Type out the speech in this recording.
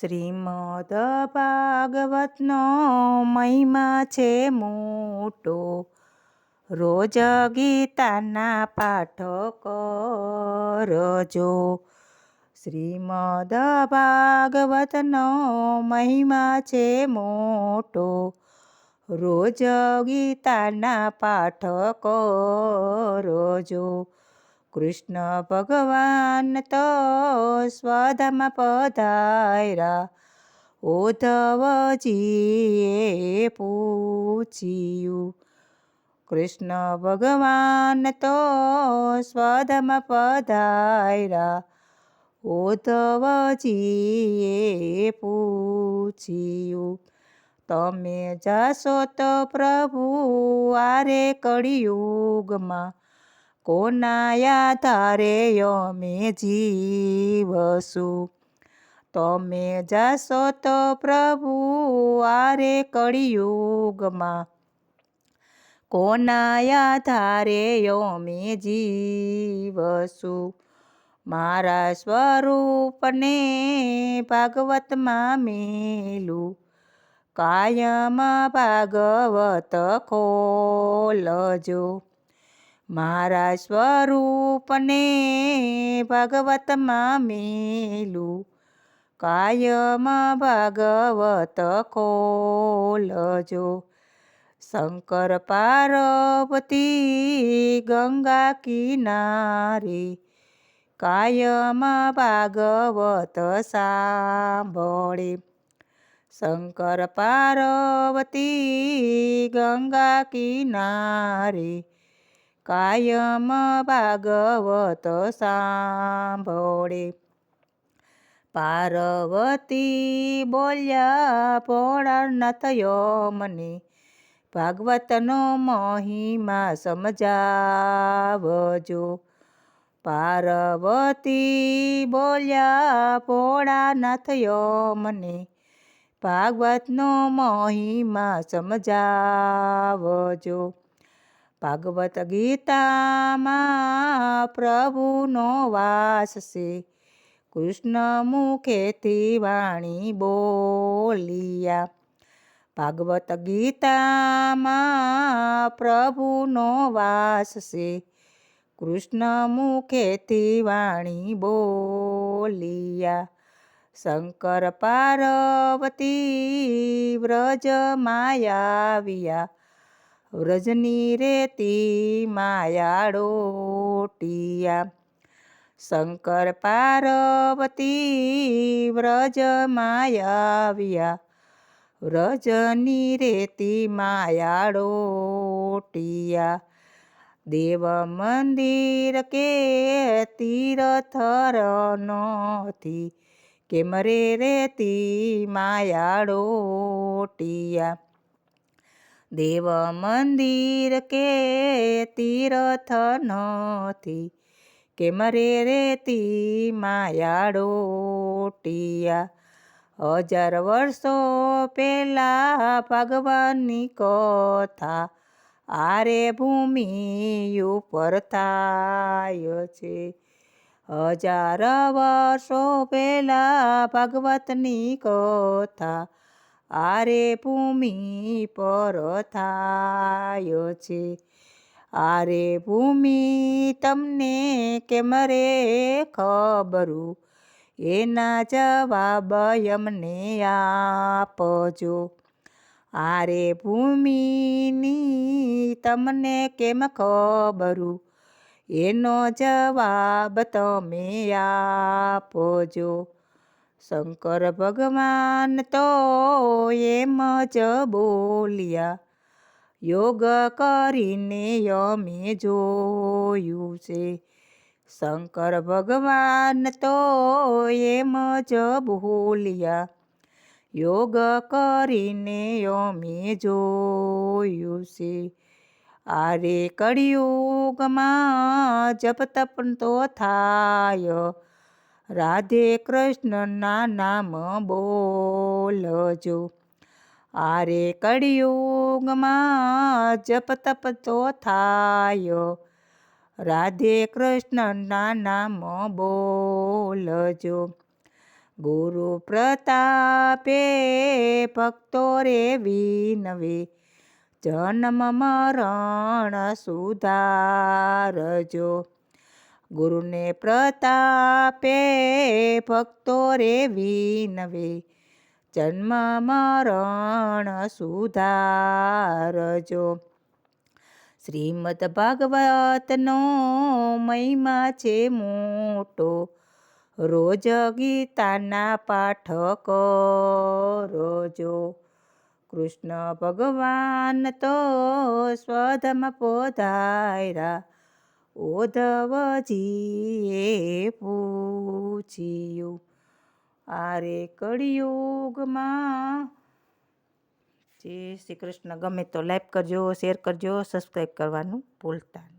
શ્રીમદ ભાગવતનો મહિમા છે મોટો. રોજ ગીતાના પાઠ કરજો શ્રીમદ ભાગવતનો મહિમા છે મોટો. રોજ ગીતાના પાઠ કરજો કૃષ્ણ ભગવાન તો સ્વધમ પધાયરા. ઉદ્ધવજીએ પૂછ્યું, કૃષ્ણ ભગવાન તો સ્વધમ પધાયરા? ઉદ્ધવજીએ પૂછ્યું, તમે જાશો તો પ્રભુ, આરે કળિયુગમાં કોના આધારે અમે જીવશું? તમે જાશો તો પ્રભુ આરે કળિયુગમાં. કોના આધારે અમે જીવશું? મારા સ્વરૂપને ભાગવતમાં મેલું. કાયમ ભાગવત ખોલજો. મારા સ્વરૂપને ભગવતમાં મેલું કાયમ ભાગવત ખોલજો શંકર પાર્વતી ગંગા કિનારે કાયમ ભાગવત સાંભળે શંકર પાર્વતી ગંગા કિનારે કાયમ ભાગવત સાંભળે. પાર્વતી બોલ્યા, ભોળાનાથ મને ભાગવતનો મહિમા સમજાવજો. પાર્વતી બોલ્યા, ભોળાનાથ મને ભાગવતનો મહિમા સમજાવજો. ભાગવત ગીતામાં પ્રભુનો વાસ છે. કૃષ્ણ મુખેથી વાણી બોલિયા. ભાગવત ગીતામાં પ્રભુનો વાસ છે. કૃષ્ણ મુખેથી વાણી બોલિયા. શંકર પાર્વતી વ્રજ માયાવિયા વ્રજની રેતી માયાડોટિયા શંકર પાર્વતી વ્રજ માયાવ્યા. વ્રજની રેતી માયાડોટિયા દેવ મંદિર કે તીરથર નથી કેમ રે રેતી માયાડોટિયા દેવ મંદિર કે તીરથ નથી કેમ રે રેતી માયાડોટિયા હજાર વર્ષો પહેલા ભગવાનની કથા આરે ભૂમિ ઉપર થાય છે. હજાર વર્ષો પહેલા ભગવતની કથા આરે ભૂમિ પર થાય છે. આરે ભૂમિ તમને કેમ રે ખબરું? એના જવાબ અમને આપજો. આરે ભૂમિની તમને કેમ ખબરું? એનો જવાબ તમે આપજો. શંકર ભગવાન તો એમ જ બોલ્યા. યોગ કરીને અમે જોયું છે. શંકર ભગવાન તો એમ જ બોલ્યા. યોગ કરીને અમે જોયું છે. આરે કળિયુગમાં જપ તપ તો થાય. રાધે કૃષ્ણના નામ બોલજો. આરે કળિયુગમાં જપ તપ તો થાય. રાધે કૃષ્ણના નામ બોલજો. ગુરુ પ્રતાપે ભક્તો રે વિનવે, જન્મ મરણ સુધારજો. ગુરુને પ્રતાપે ભક્તો રે વિનવે જન્મ મરણ સુધારજો. શ્રીમદ ભાગવતનો મહિમા છે મોટો, રોજ ગીતાના પાઠ કરજો. કૃષ્ણ ભગવાન તો સ્વધમ પોધાયરા ઓધવજીએ પૂછ્યું, આરે કળિયુગમાં જે શ્રી કૃષ્ણ ગમે તો લાઈક કરજો શેર કરજો સબસ્ક્રાઈબ કરવાનું ભૂલતા નહીં